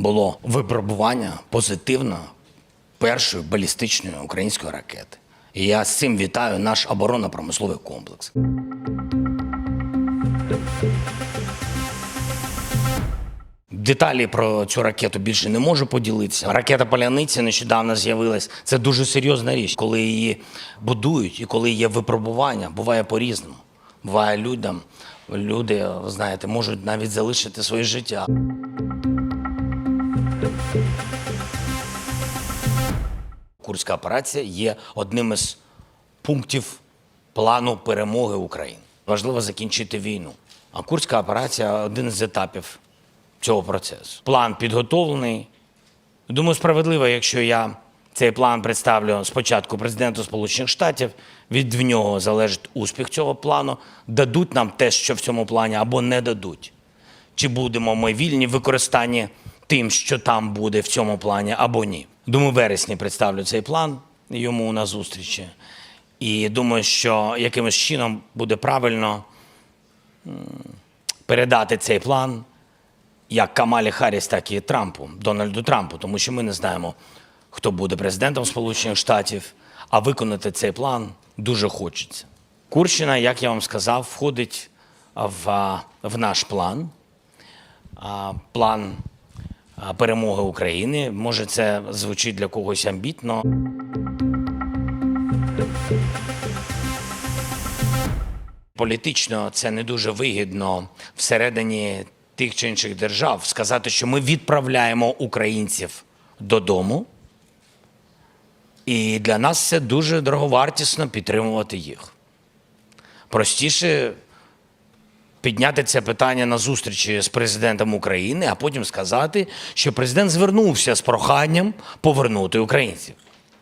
було випробування позитивно першої балістичної української ракети. І я з цим вітаю наш оборонно-промисловий комплекс. Деталі про цю ракету більше не можу поділитися. Ракета Поляниця нещодавно з'явилась. Це дуже серйозна річ, коли її будують і коли є випробування, буває по-різному. Буває людям, люди, знаєте, можуть навіть залишити своє життя. Курська операція є одним із пунктів плану перемоги України. Важливо закінчити війну. А Курська операція один з етапів цього процесу. План підготовлений. Думаю, справедливо, якщо я цей план представлю спочатку президенту Сполучених Штатів. Від нього залежить успіх цього плану. Дадуть нам те, що в цьому плані, або не дадуть. Чи будемо ми вільні в використанні тим, що там буде в цьому плані, або ні. Думаю, в вересні представлю цей план йому на зустрічі. І думаю, що якимось чином буде правильно передати цей план як Камалі Харріс, так і Трампу, Дональду Трампу, тому що ми не знаємо, хто буде президентом Сполучених Штатів, а виконати цей план дуже хочеться. Курщина, як я вам сказав, входить в, в наш план, план перемоги України. Може, це звучить для когось амбітно. Політично це не дуже вигідно всередині тих чи інших держав сказати, що ми відправляємо українців додому. І для нас це дуже дороговартісно підтримувати їх. Простіше підняти це питання на зустрічі з президентом України, а потім сказати, що президент звернувся з проханням повернути українців.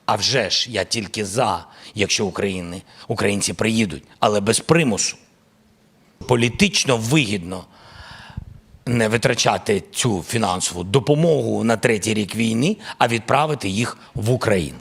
А вже ж я тільки за, якщо України, українці приїдуть, але без примусу. Політично вигідно не витрачати цю фінансову допомогу на третій рік війни, а відправити їх в Україну.